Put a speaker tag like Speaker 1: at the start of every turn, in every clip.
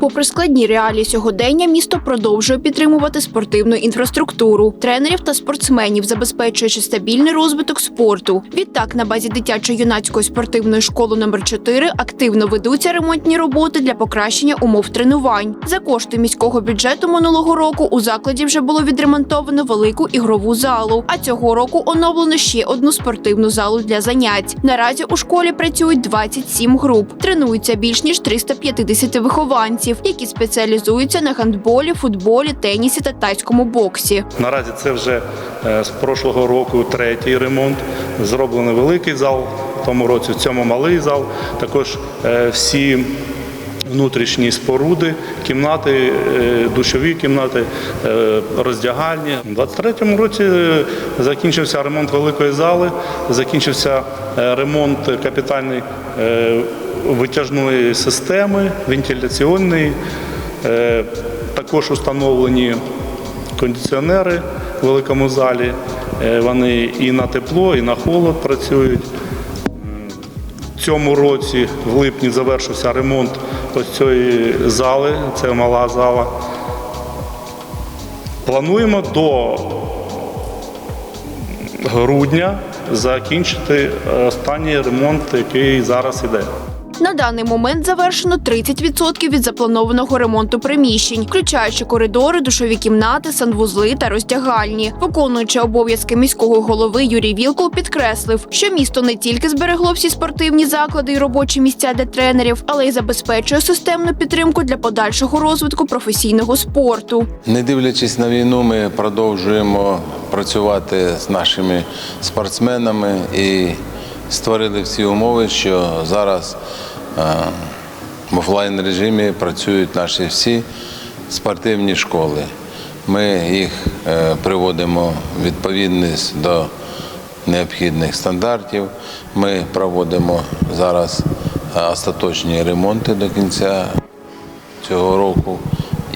Speaker 1: Попри складні реалії сьогодення, місто продовжує підтримувати спортивну інфраструктуру, тренерів та спортсменів, забезпечуючи стабільний розвиток спорту. Відтак, на базі дитячо-юнацької спортивної школи номер 4 активно ведуться ремонтні роботи для покращення умов тренувань. За кошти міського бюджету минулого року у закладі вже було відремонтовано велику ігрову залу. А цього року оновлено ще одну спортивну залу для занять. Наразі у школі працюють 27 груп. Тренуються більш ніж 350 вихованців, які спеціалізуються на гандболі, футболі, тенісі та тайському боксі.
Speaker 2: Наразі це вже е, з прошлого року третій ремонт. Зроблений великий зал в тому році, в цьому малий зал. Також е, всі внутрішні споруди, кімнати, е, душові кімнати, роздягальні. У 23-му році закінчився ремонт великої зали, закінчився ремонт капітальний витяжної системи, вентиляційної. Е, Також установлені кондиціонери в великому залі. Е, Вони і на тепло, і на холод працюють. В цьому році, в липні, завершився ремонт ось цієї зали, це мала зала. Плануємо до грудня закінчити останній ремонт, який зараз іде.
Speaker 1: На даний момент завершено 30% від запланованого ремонту приміщень, включаючи коридори, душові кімнати, санвузли та роздягальні. Виконуючи обов'язки міського голови Юрій Вілкул підкреслив, що місто не тільки зберегло всі спортивні заклади і робочі місця для тренерів, але й забезпечує системну підтримку для подальшого розвитку професійного спорту.
Speaker 3: Не дивлячись на війну, ми продовжуємо працювати з нашими спортсменами і створили всі умови, що зараз в офлайн режимі працюють наші всі спортивні школи. Ми їх е, приводимо в відповідність до необхідних стандартів. Ми проводимо зараз е, остаточні ремонти до кінця цього року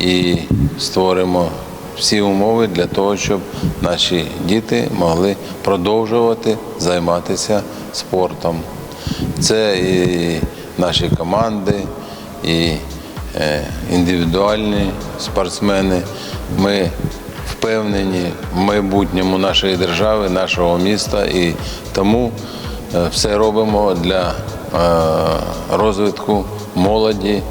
Speaker 3: і створимо всі умови для того, щоб наші діти могли продовжувати займатися спортом. Це і наші команди, і е, індивідуальні спортсмени. Ми впевнені в майбутньому нашої держави, нашого міста, і тому е, все робимо для е, розвитку молоді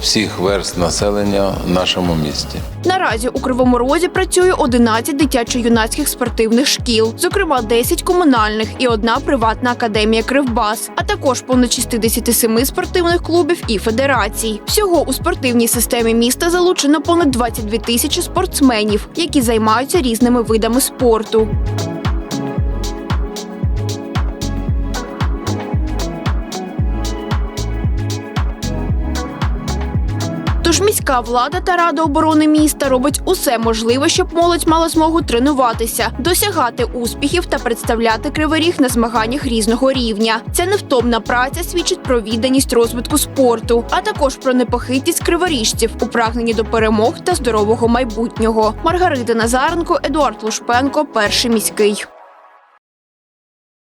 Speaker 3: всіх верст населення в нашому місті.
Speaker 1: Наразі у Кривому Розі працює 11 дитячо-юнацьких спортивних шкіл, зокрема 10 комунальних і одна приватна академія Кривбас, а також понад 67 спортивних клубів і федерацій. Всього у спортивній системі міста залучено понад 22 тисячі спортсменів, які займаються різними видами спорту. Міська влада та рада оборони міста робить усе можливе, щоб молодь мала змогу тренуватися, досягати успіхів та представляти кривий на змаганнях різного рівня. Ця невтомна праця свідчить про відданість розвитку спорту, а також про непохитність криворіжців у прагненні до перемог та здорового майбутнього. Маргарита Назаренко, Едуард Лушпенко, перший міський.